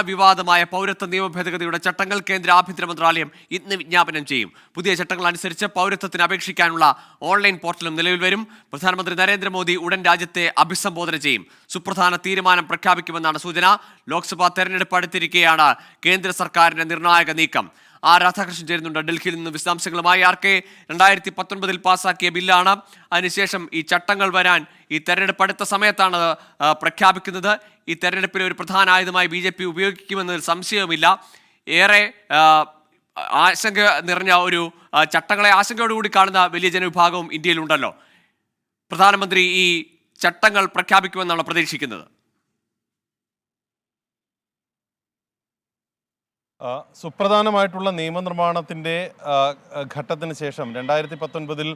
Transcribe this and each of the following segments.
വിവാദമായ പൗരത്വ നിയമ ഭേദഗതിയുടെ ചട്ടങ്ങൾ കേന്ദ്ര ആഭ്യന്തര മന്ത്രാലയം ഇന്ന് വിജ്ഞാപനം ചെയ്യും. പുതിയ ചട്ടങ്ങൾ അനുസരിച്ച് പൗരത്വത്തിന് അപേക്ഷിക്കാനുള്ള ഓൺലൈൻ പോർട്ടലും നിലവിൽ വരും. പ്രധാനമന്ത്രി നരേന്ദ്രമോദി ഉടൻ രാജ്യത്തെ അഭിസംബോധന ചെയ്യും. സുപ്രധാന തീരുമാനം പ്രഖ്യാപിക്കുമെന്നാണ് സൂചന. ലോക്സഭാ തെരഞ്ഞെടുപ്പ് അടുത്തിരിക്കെയാണ് കേന്ദ്ര സർക്കാരിന്റെ നിർണായക നീക്കം. ആർ രാധാകൃഷ്ണൻ ചേരുന്നുണ്ട്. ഡൽഹിയിൽ നിന്ന് വിശദാംശങ്ങളുമായി ആർ കെ. രണ്ടായിരത്തി പത്തൊൻപതിൽ പാസാക്കിയ ബില്ലാണ്. അതിനുശേഷം ഈ ചട്ടങ്ങൾ വരാൻ ഈ തെരഞ്ഞെടുപ്പ് അടുത്ത സമയത്താണ് പ്രഖ്യാപിക്കുന്നത്. ഈ തെരഞ്ഞെടുപ്പിൽ ഒരു പ്രധാന ആയുധമായി ബി ജെ പി ഉപയോഗിക്കുമെന്നതിൽ സംശയവുമില്ല. ഏറെ ആശങ്ക നിറഞ്ഞ ഒരു ചട്ടങ്ങളെ ആശങ്കയോടുകൂടി കാണുന്ന വലിയ ജനവിഭാഗവും ഇന്ത്യയിലുണ്ടല്ലോ. പ്രധാനമന്ത്രി ഈ ചട്ടങ്ങൾ പ്രഖ്യാപിക്കുമെന്നാണ് പ്രതീക്ഷിക്കുന്നത്. സുപ്രധാനമായിട്ടുള്ള നിയമനിർമ്മാണത്തിന്റെ ഘട്ടത്തിന് ശേഷം രണ്ടായിരത്തി പത്തൊൻപതിൽ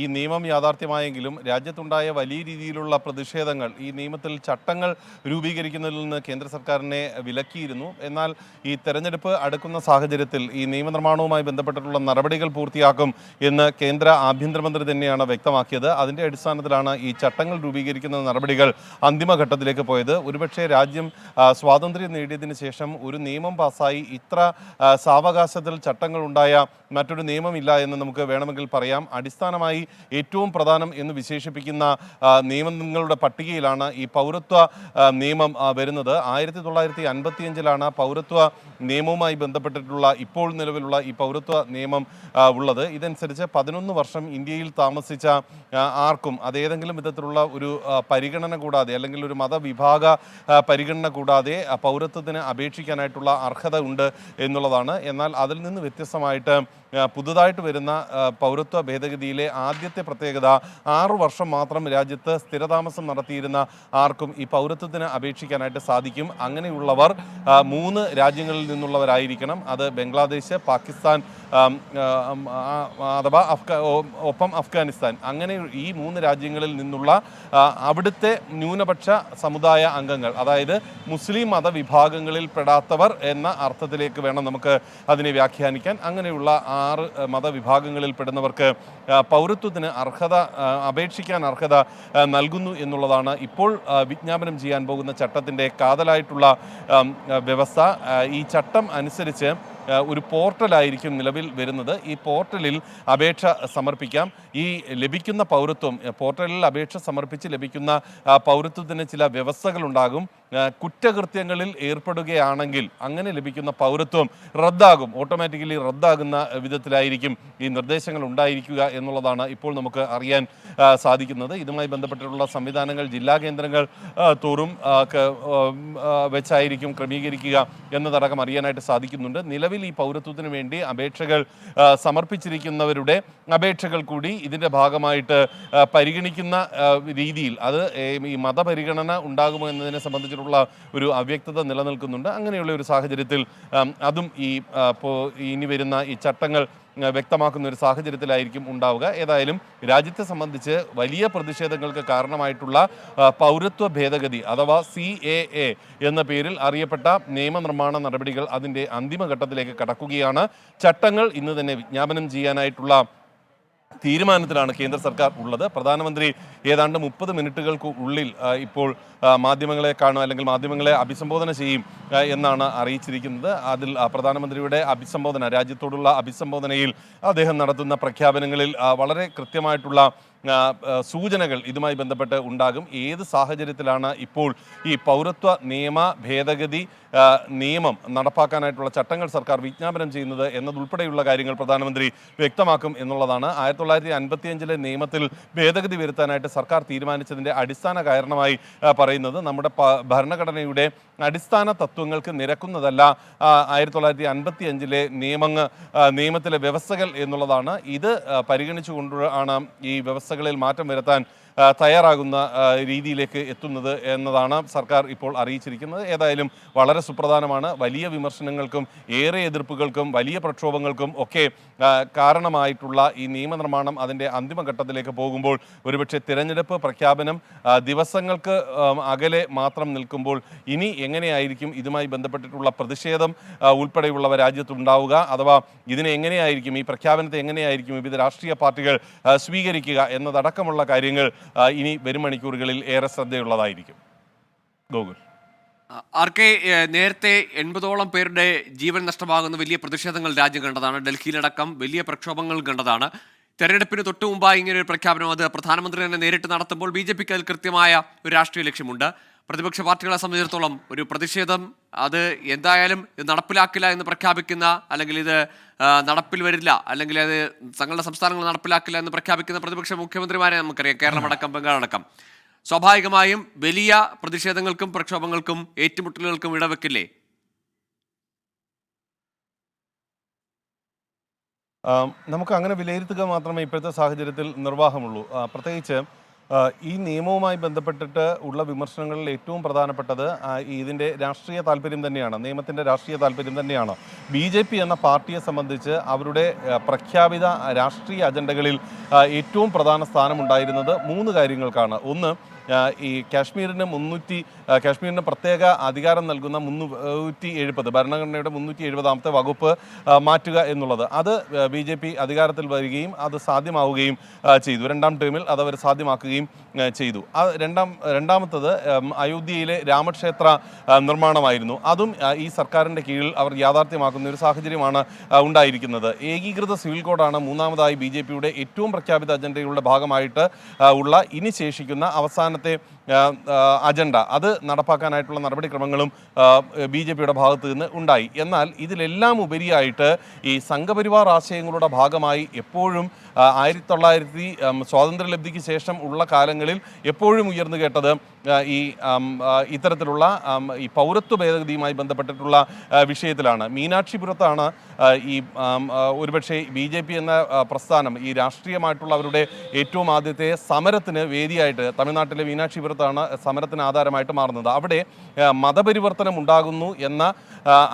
ഈ നിയമം യാഥാർത്ഥ്യമായെങ്കിലും രാജ്യത്തുണ്ടായ വലിയ രീതിയിലുള്ള പ്രതിഷേധങ്ങൾ ഈ നിയമത്തിൽ ചട്ടങ്ങൾ രൂപീകരിക്കുന്നതിൽ നിന്ന് കേന്ദ്ര സർക്കാരിനെ വിലക്കിയിരുന്നു. എന്നാൽ ഈ തെരഞ്ഞെടുപ്പ് അടുക്കുന്ന സാഹചര്യത്തിൽ ഈ നിയമനിർമ്മാണവുമായി ബന്ധപ്പെട്ടിട്ടുള്ള നടപടികൾ പൂർത്തിയാക്കും എന്ന് കേന്ദ്ര ആഭ്യന്തരമന്ത്രി തന്നെയാണ് വ്യക്തമാക്കിയത്. അതിന്റെ അടിസ്ഥാനത്തിലാണ് ഈ ചട്ടങ്ങൾ രൂപീകരിക്കുന്ന നടപടികൾ അന്തിമഘട്ടത്തിലേക്ക് പോയത്. ഒരുപക്ഷെ രാജ്യം സ്വാതന്ത്ര്യം നേടിയതിന് ശേഷം ഒരു നിയമം പാസ്സായി ഇത്ര സാവകാശത്തിൽ ചട്ടങ്ങൾ ഉണ്ടായ മറ്റൊരു നിയമമില്ല എന്ന് നമുക്ക് വേണമെങ്കിൽ പറയാം. അടിസ്ഥാനമായി ഏറ്റവും പ്രധാനം എന്ന് വിശേഷിപ്പിക്കുന്ന നിയമങ്ങളുടെ പട്ടികയിലാണ് ഈ പൗരത്വ നിയമം വരുന്നത്. ആയിരത്തി തൊള്ളായിരത്തി അൻപത്തിയഞ്ചിലാണ് പൗരത്വ നിയമവുമായി ബന്ധപ്പെട്ടിട്ടുള്ള ഇപ്പോൾ നിലവിലുള്ള ഈ പൗരത്വ നിയമം ഉള്ളത്. ഇതനുസരിച്ച് പതിനൊന്ന് വർഷം ഇന്ത്യയിൽ താമസിച്ച ആർക്കും അതേതെങ്കിലും വിധത്തിലുള്ള ഒരു പരിഗണന കൂടാതെ അല്ലെങ്കിൽ ഒരു മതവിഭാഗ പരിഗണന കൂടാതെ പൗരത്വത്തിന് അപേക്ഷിക്കാനായിട്ടുള്ള അർഹത ഉണ്ട് എന്നുള്ളതാണ്. എന്നാൽ അതിൽ നിന്ന് വ്യത്യസ്തമായിട്ട് പുതുതായിട്ട് വരുന്ന പൗരത്വ ഭേദഗതിയിലെ ആദ്യത്തെ പ്രത്യേകത ആറു വർഷം മാത്രം രാജ്യത്ത് സ്ഥിരതാമസം നടത്തിയിരുന്ന ആർക്കും ഈ പൗരത്വത്തിന് അപേക്ഷിക്കാനായിട്ട് സാധിക്കും. അങ്ങനെയുള്ളവർ മൂന്ന് രാജ്യങ്ങളിൽ നിന്നുള്ളവരായിരിക്കണം. അത് ബംഗ്ലാദേശ് പാകിസ്ഥാൻ അഥവാ അഫ്ഗാ ഒപ്പം അഫ്ഗാനിസ്ഥാൻ. അങ്ങനെ ഈ മൂന്ന് രാജ്യങ്ങളിൽ നിന്നുള്ള അവിടുത്തെ ന്യൂനപക്ഷ സമുദായ അംഗങ്ങൾ അതായത് മുസ്ലിം മതവിഭാഗങ്ങളിൽ പെടാത്തവർ എന്ന അർത്ഥത്തിലേക്ക് വേണം നമുക്ക് അതിനെ വ്യാഖ്യാനിക്കാൻ. അങ്ങനെയുള്ള ആ, മതവിഭാഗങ്ങളിൽ പെടുന്നവർക്ക് ആ, പൗരത്വത്തിന് അർഹത അപേക്ഷിക്കാൻ അർഹത നൽകുന്നു എന്നുള്ളതാണ് ഇപ്പോൾ വിജ്ഞാപനം ചെയ്യാൻ പോകുന്ന ചട്ടത്തിന്റെ കാതലായിട്ടുള്ള വ്യവസ്ഥ. ഈ ചട്ടം അനുസരിച്ച് ഒരു പോർട്ടലായിരിക്കും നിലവിൽ വരുന്നത്. ഈ പോർട്ടലിൽ അപേക്ഷ സമർപ്പിക്കാം. ഈ ലഭിക്കുന്ന പൗരത്വം പോർട്ടലിൽ അപേക്ഷ സമർപ്പിച്ച് ലഭിക്കുന്ന പൗരത്വത്തിന് ചില വ്യവസ്ഥകളുണ്ടാകും. കുറ്റകൃത്യങ്ങളിൽ ഏർപ്പെടുകയാണെങ്കിൽ അങ്ങനെ ലഭിക്കുന്ന പൗരത്വം റദ്ദാകും. ഓട്ടോമാറ്റിക്കലി റദ്ദാകുന്ന വിധത്തിലായിരിക്കും ഈ നിർദ്ദേശങ്ങൾ ഉണ്ടായിരിക്കുക എന്നുള്ളതാണ് ഇപ്പോൾ നമുക്ക് അറിയാൻ സാധിക്കുന്നത്. ഇതുമായി ബന്ധപ്പെട്ടിട്ടുള്ള സംവിധാനങ്ങൾ ജില്ലാ കേന്ദ്രങ്ങൾ തോറും വെച്ചായിരിക്കും ക്രമീകരിക്കുക എന്നതടക്കം അറിയാനായിട്ട് സാധിക്കുന്നുണ്ട്. നിലവിൽ ഈ പൗരത്വത്തിന് വേണ്ടി അപേക്ഷകൾ സമർപ്പിച്ചിരിക്കുന്നവരുടെ അപേക്ഷകൾ കൂടി ഇതിന്റെ ഭാഗമായിട്ട് പരിഗണിക്കുന്ന രീതിയിൽ അത് ഈ മതപരിഗണന ഉണ്ടാകുമോ എന്നതിനെ സംബന്ധിച്ചിട്ടുള്ള ഒരു അവ്യക്തത നിലനിൽക്കുന്നുണ്ട്. അങ്ങനെയുള്ള ഒരു സാഹചര്യത്തിൽ അതും ഈ ഇനി വരുന്ന ഈ ചട്ടങ്ങൾ വ്യക്തമാക്കുന്ന ഒരു സാഹചര്യത്തിലായിരിക്കും ഉണ്ടാവുക. ഏതായാലും രാജ്യത്തെ സംബന്ധിച്ച് വലിയ പ്രതിഷേധങ്ങൾക്ക് കാരണമായിട്ടുള്ള പൗരത്വ ഭേദഗതി അഥവാ സി എ എ എന്ന പേരിൽ അറിയപ്പെട്ട നിയമനിർമ്മാണ നടപടികൾ അതിന്റെ അന്തിമഘട്ടത്തിലേക്ക് കടക്കുകയാണ്. ചട്ടങ്ങൾ ഇന്ന് തന്നെ വിജ്ഞാപനം ചെയ്യാനായിട്ടുള്ള തീരുമാനത്തിലാണ് കേന്ദ്ര സർക്കാർ ഉള്ളത്. പ്രധാനമന്ത്രി ഏതാണ്ട് മുപ്പത് മിനിറ്റുകൾക്ക് ഉള്ളിൽ ഇപ്പോൾ മാധ്യമങ്ങളെ കാണും അല്ലെങ്കിൽ മാധ്യമങ്ങളെ അഭിസംബോധന ചെയ്യും എന്നാണ് അറിയിച്ചിരിക്കുന്നത്. അതിൽ പ്രധാനമന്ത്രിയുടെ അഭിസംബോധന രാജ്യത്തോടുള്ള അഭിസംബോധനയിൽ അദ്ദേഹം നടത്തുന്ന പ്രഖ്യാപനങ്ങളിൽ വളരെ കൃത്യമായിട്ടുള്ള സൂചനകൾ ഇതുമായി ബന്ധപ്പെട്ട് ഉണ്ടാകും. ഏത് സാഹചര്യത്തിലാണ് ഇപ്പോൾ ഈ പൗരത്വ നിയമ ഭേദഗതി നിയമം നടപ്പാക്കാനായിട്ടുള്ള ചട്ടങ്ങൾ സർക്കാർ വിജ്ഞാപനം ചെയ്യുന്നത് എന്നതുൾപ്പെടെയുള്ള കാര്യങ്ങൾ പ്രധാനമന്ത്രി വ്യക്തമാക്കും എന്നുള്ളതാണ്. ആയിരത്തി തൊള്ളായിരത്തി നിയമത്തിൽ ഭേദഗതി വരുത്താനായിട്ട് സർക്കാർ തീരുമാനിച്ചതിന്റെ അടിസ്ഥാന കാരണമായി പറയുന്നത്. നമ്മുടെ ഭരണഘടനയുടെ അടിസ്ഥാന തത്വങ്ങൾക്ക് നിരക്കുന്നതല്ല ആയിരത്തി തൊള്ളായിരത്തി അൻപത്തി അഞ്ചിലെ നിയമങ്ങൾ നിയമത്തിലെ വ്യവസ്ഥകൾ എന്നുള്ളതാണ്. ഇത് പരിഗണിച്ചുകൊണ്ടാണ് പരിഗണിച്ചുകൊണ്ട് ആണ് ഈ വ്യവസ്ഥകളിൽ മാറ്റം വരുത്താൻ തയ്യാറാകുന്ന രീതിയിലേക്ക് എത്തുന്നത് എന്നതാണ് സർക്കാർ ഇപ്പോൾ അറിയിച്ചിരിക്കുന്നത്. ഏതായാലും വളരെ സുപ്രധാനമാണ്. വലിയ വിമർശനങ്ങൾക്കും ഏറെ എതിർപ്പുകൾക്കും വലിയ പ്രക്ഷോഭങ്ങൾക്കും ഒക്കെ കാരണമായിട്ടുള്ള ഈ നിയമനിർമ്മാണം അതിന്റെ അന്തിമഘട്ടത്തിലേക്ക് പോകുമ്പോൾ ഒരുപക്ഷെ തിരഞ്ഞെടുപ്പ് പ്രഖ്യാപനം ദിവസങ്ങൾക്ക് അകലെ മാത്രം നിൽക്കുമ്പോൾ ഇനി എങ്ങനെയായിരിക്കും ഇതുമായി ബന്ധപ്പെട്ടിട്ടുള്ള പ്രതിഷേധം ഉൾപ്പെടെയുള്ളവ രാജ്യത്തുണ്ടാവുക? അഥവാ ഇതിനെ എങ്ങനെയായിരിക്കും ഈ പ്രഖ്യാപനത്തെ എങ്ങനെയായിരിക്കും വിവിധ രാഷ്ട്രീയ പാർട്ടികൾ സ്വീകരിക്കുക എന്നതടക്കമുള്ള കാര്യങ്ങൾ ഇനി വരും മണിക്കൂറുകളിൽ ഏറെ ശ്രദ്ധയുള്ളതായിരിക്കും. ഗോകുൽ. ആർ കെ നേരത്തെ എൺപതോളം പേരുടെ ജീവൻ നഷ്ടമാകുന്ന വലിയ പ്രതിഷേധങ്ങൾ രാജ്യം കണ്ടതാണ്. ഡൽഹിയിലടക്കം വലിയ പ്രക്ഷോഭങ്ങൾ കണ്ടതാണ്. തെരഞ്ഞെടുപ്പിന് തൊട്ടു മുമ്പായി ഇങ്ങനെ ഒരു പ്രഖ്യാപനം അത് പ്രധാനമന്ത്രി തന്നെ നേരിട്ട് നടത്തുമ്പോൾ ബി ജെ പിക്ക് അതിൽ കൃത്യമായ ഒരു രാഷ്ട്രീയ ലക്ഷ്യമുണ്ട്. പ്രതിപക്ഷ പാർട്ടികളെ സംബന്ധിച്ചിടത്തോളം ഒരു പ്രതിഷേധം. അത് എന്തായാലും ഇത് നടപ്പിലാക്കില്ല എന്ന് പ്രഖ്യാപിക്കുന്ന അല്ലെങ്കിൽ ഇത് നടപ്പിൽ വരില്ല. അല്ലെങ്കിൽ അത് തങ്ങളുടെ സംസ്ഥാനങ്ങൾ നടപ്പിലാക്കില്ല എന്ന് പ്രഖ്യാപിക്കുന്ന പ്രതിപക്ഷ മുഖ്യമന്ത്രിമാരെ നമുക്കറിയാം. കേരളമടക്കം ബംഗാളടക്കം സ്വാഭാവികമായും വലിയ പ്രതിഷേധങ്ങൾക്കും പ്രക്ഷോഭങ്ങൾക്കും ഏറ്റുമുട്ടലുകൾക്കും ഇടവെക്കില്ലേ? നമുക്ക് അങ്ങനെ വിലയിരുത്തുക മാത്രമേ ഇപ്പോഴത്തെ സാഹചര്യത്തിൽ നിർവാഹമുള്ളൂ. പ്രത്യേകിച്ച് ഈ നിയമവുമായി ബന്ധപ്പെട്ടിട്ട് ഉള്ള വിമർശനങ്ങളിൽ ഏറ്റവും പ്രധാനപ്പെട്ടത് ഇതിന്റെ രാഷ്ട്രീയ താല്പര്യം തന്നെയാണ് നിയമത്തിന്റെ രാഷ്ട്രീയ താല്പര്യം തന്നെയാണ്. ബി ജെ പി എന്ന പാർട്ടിയെ സംബന്ധിച്ച് അവരുടെ പ്രഖ്യാപിത രാഷ്ട്രീയ അജണ്ടകളിൽ ഏറ്റവും പ്രധാന സ്ഥാനമുണ്ടായിരുന്നത് മൂന്ന് കാര്യങ്ങൾക്കാണ്. ഒന്ന് ഈ കാശ്മീരിന് മുന്നൂറ്റി കാശ്മീരിന് പ്രത്യേക അധികാരം നൽകുന്ന മുന്നൂറ്റി എഴുപത് ഭരണഘടനയുടെ മുന്നൂറ്റി എഴുപതാമത്തെ വകുപ്പ് മാറ്റുക എന്നുള്ളത്. അത് ബി ജെ പി അധികാരത്തിൽ വരികയും അത് സാധ്യമാവുകയും ചെയ്തു. രണ്ടാം ടേമിൽ അത് അവർ സാധ്യമാക്കുകയും ചെയ്തു. ആ രണ്ടാം രണ്ടാമത്തത് അയോധ്യയിലെ രാമക്ഷേത്ര നിർമ്മാണമായിരുന്നു. അതും ഈ സർക്കാരിന്റെ കീഴിൽ അവർ യാഥാർത്ഥ്യമാക്കുന്ന ഒരു സാഹചര്യമാണ് ഉണ്ടായിരിക്കുന്നത്. ഏകീകൃത സിവിൽ കോഡാണ് മൂന്നാമതായി ബി ജെ പിയുടെ ഏറ്റവും പ്രഖ്യാപിത അജണ്ടയുടെ ഭാഗമായിട്ട് ഉള്ള ഇനി ശേഷിക്കുന്ന അവസാനത്തെ അജണ്ട. അത് നടപ്പാക്കാനായിട്ടുള്ള നടപടിക്രമങ്ങളും ബി ജെ പിയുടെ ഭാഗത്ത് നിന്ന് ഉണ്ടായി. എന്നാൽ ഇതിലെല്ലാം ഉപരിയായിട്ട് ഈ സംഘപരിവാർ ആശയങ്ങളുടെ ഭാഗമായി എപ്പോഴും ആയിരത്തി തൊള്ളായിരത്തി സ്വാതന്ത്ര്യലബ്ധിക്ക് ശേഷം ഉള്ള കാലങ്ങളിൽ എപ്പോഴും ഉയർന്നു കേട്ടത് ഈ ഇത്തരത്തിലുള്ള ഈ പൗരത്വ ഭേദഗതിയുമായി ബന്ധപ്പെട്ടിട്ടുള്ള വിഷയത്തിലാണ്. മീനാക്ഷിപുരത്താണ് ഈ ഒരുപക്ഷെ ബി ജെ പി എന്ന പ്രസ്ഥാനം ഈ രാഷ്ട്രീയമായിട്ടുള്ള അവരുടെ ഏറ്റവും ആദ്യത്തെ സമരത്തിന് വേദിയായിട്ട് തമിഴ്നാട്ടിലെ മീനാക്ഷിപുരത്താണ് സമരത്തിന് ആധാരമായിട്ട് മാറുന്നത്. അവിടെ മതപരിവർത്തനം ഉണ്ടാകുന്നു എന്ന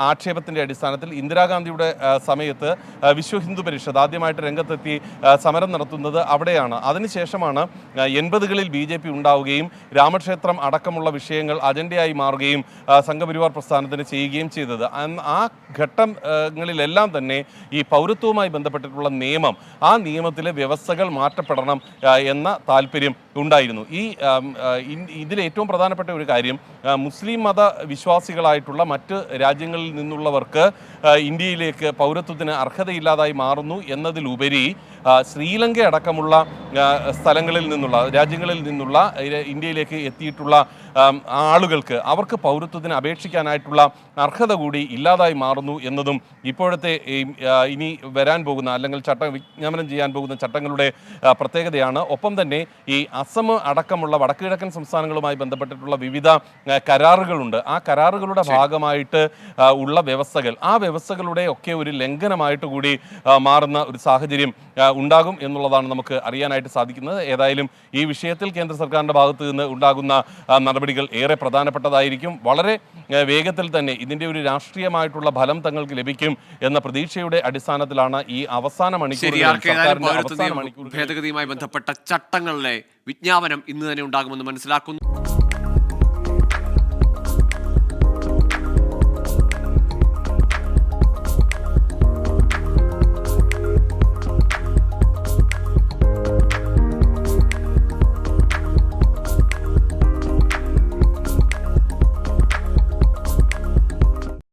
ആക്ഷേപത്തിന്റെ അടിസ്ഥാനത്തിൽ ഇന്ദിരാഗാന്ധിയുടെ സമയത്ത് വിശ്വ ഹിന്ദു പരിഷത്ത് ആദ്യമായിട്ട് രംഗത്തെത്തി സമരം നടത്തുന്നത് അവിടെയാണ്. അതിനുശേഷമാണ് എൺപതുകളിൽ ബി ജെ പി ഉണ്ടാവുകയും രാമക്ഷേത്രം അടക്കമുള്ള വിഷയങ്ങൾ അജണ്ടയായി മാറുകയും സംഘപരിവാർ പ്രസ്ഥാനത്തിന് ചെയ്യുകയും ചെയ്തത്. ആ ഘട്ടങ്ങളിലെല്ലാം തന്നെ ഈ പൗരത്വവുമായി ബന്ധപ്പെട്ടിട്ടുള്ള നിയമം ആ നിയമത്തിലെ വ്യവസ്ഥകൾ മാറ്റപ്പെടണം എന്ന താല്പര്യം ഉണ്ടായിരുന്നു. ഈ ഇതിൽ ഏറ്റവും പ്രധാനപ്പെട്ട ഒരു കാര്യം മുസ്ലിം മത വിശ്വാസികളായിട്ടുള്ള മറ്റ് രാജ്യങ്ങളിൽ നിന്നുള്ളവർക്ക് ഇന്ത്യയിലേക്ക് പൗരത്വത്തിന് അർഹതയില്ലാതായി മാറുന്നു എന്നതിലുപരി ശ്രീലങ്ക അടക്കമുള്ള സ്ഥലങ്ങളിൽ നിന്നുള്ള രാജ്യങ്ങളിൽ നിന്നുള്ള ഇന്ത്യയിലേക്ക് എത്തിയിട്ടുള്ള ആളുകൾക്ക് അവർക്ക് പൗരത്വത്തിന് അപേക്ഷിക്കാനായിട്ടുള്ള അർഹത കൂടി ഇല്ലാതായി മാറുന്നു എന്നതും ഇപ്പോഴത്തെ ഇനി വരാൻ പോകുന്ന അല്ലെങ്കിൽ ചട്ടം വിജ്ഞാപനം ചെയ്യാൻ പോകുന്ന ചട്ടങ്ങളുടെ പ്രത്യേകതയാണ്. ഒപ്പം തന്നെ ഈ അസം അടക്കമുള്ള വടക്കുകിഴക്കൻ സംസ്ഥാനങ്ങളുമായി ബന്ധപ്പെട്ടിട്ടുള്ള വിവിധ കരാറുകളുണ്ട്. ആ കരാറുകളുടെ ഭാഗമായിട്ട് ഉള്ള വ്യവസ്ഥകൾ ആ വ്യവസ്ഥകളുടെ ഒക്കെ ഒരു ലംഘനമായിട്ട് കൂടി മാറുന്ന ഒരു സാഹചര്യം ഉണ്ടാകും എന്നുള്ളതാണ് നമുക്ക് അറിയാനായിട്ട് സാധിക്കുന്നത്. ഏതായാലും ഈ വിഷയത്തിൽ കേന്ദ്ര സർക്കാരിന്റെ ഭാഗത്ത് നിന്ന് ഉണ്ടാകുന്ന നടപടികൾ ഏറെ പ്രധാനപ്പെട്ടതായിരിക്കും. വളരെ വേഗത്തിൽ തന്നെ ഇതിന്റെ ഒരു രാഷ്ട്രീയമായിട്ടുള്ള ഫലം തങ്ങൾക്ക് ലഭിക്കും എന്ന പ്രതീക്ഷയുടെ അടിസ്ഥാനത്തിലാണ് ഈ അവസാന മണിക്കൂർ ഭേദഗതിയുമായി ബന്ധപ്പെട്ട ചട്ടങ്ങളിലെ വിജ്ഞാപനം ഇന്ന് തന്നെ ഉണ്ടാകുമെന്ന് മനസ്സിലാക്കുന്നു.